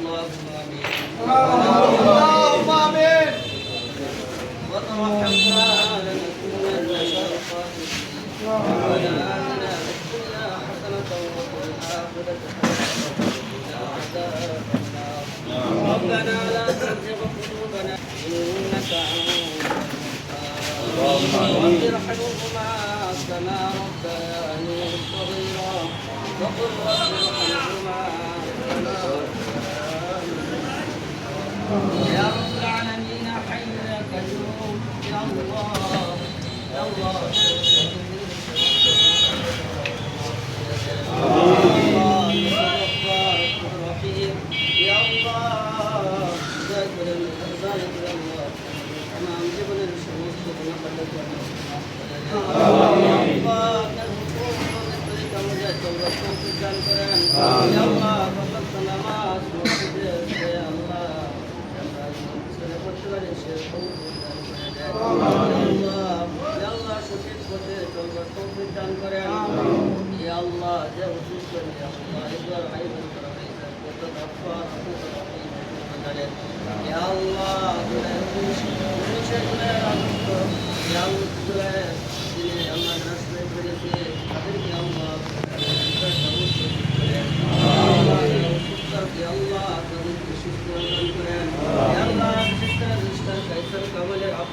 اللهم آمين. اللهم آمين وترحمنا لنكونن شرطا ربنا آتنا في الدنيا حسنة وفي الآخرة حسنة ربنا لا تزغ قلوبنا إنك أنت رب ارحمهما كما ربياني صغيرا وقل رب ارحمهما يا رب العالمين حي يا قيوم يا الله يا الله يا পথে চলবার তৌফিক দান করেন। ইয়া আল্লাহ যে অসুস্থ ইয়া আল্লাহ এবার করা ইয়া আল্লাহ মানুষের গুণের আনন্দ ইয়া আল্লাহ যিনি আল্লাহ রাস্তায় করেছে তাদেরকে আল্লাহ আল্লাহ তাদেরকে সুস্থ দান করেন ইয়া আল্লাহ সিস্টার সিস্টার কাইসার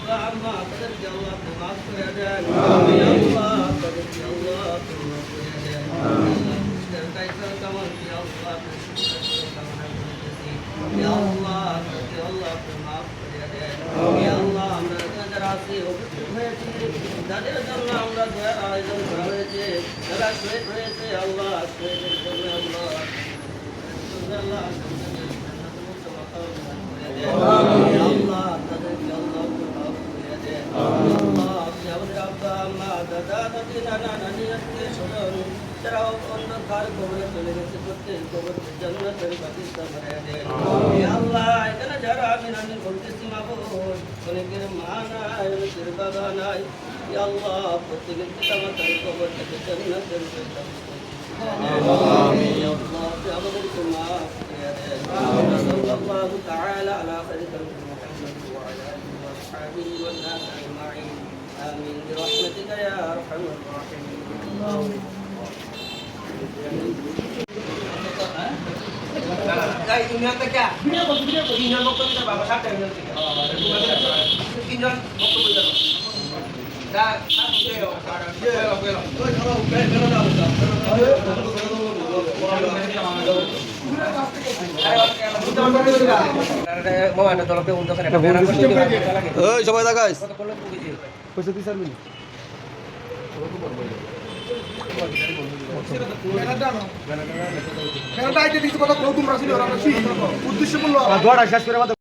আব্বা আম্মা তাদেরকে আল্লাহ আপনি মাফ করে দেন আল্লাহ তাদেরকে আল্লাহ আপনি মাফ করে দেন আল্লাহ আল্লাহ আল্লাহ আল্লাহ যাদের জন্য আমরা দোয়ার আয়োজন করা হয়েছে যারা শহীদ হয়েছে আল্লাহ শহীদের জন্য আল্লাহ আল্লাহ আল্লাহ তাদেরকে আল্লাহ মাফ করে দেন আল্লাহ আপনি আমাদের আব্বা আম্মা দাদা দাদি নানা নানি আত্মীয় স্বজন যারা অন্ধকার কবরে চলে গেছে প্রত্যেক কবরকে জান্নাতের বাগিচা বানিয়ে দেন হে আল্লাহ এখানে যারা আমি নানি বলতেছি মাবুদ অনেকের মা নাই অনেকের বাবা নাই হে আল্লাহ প্রত্যেকের পিতা মাতার কবর থেকে জান্নাতের বাগিচা آمين يا الله في عبدك ما صلى الله تعالى على خير خلق محمد وعلى اله واصحابه والناس اجمعين امين برحمتك يا ارحم الراحمين mau ada tolong untuk Eh, coba guys. Pesan union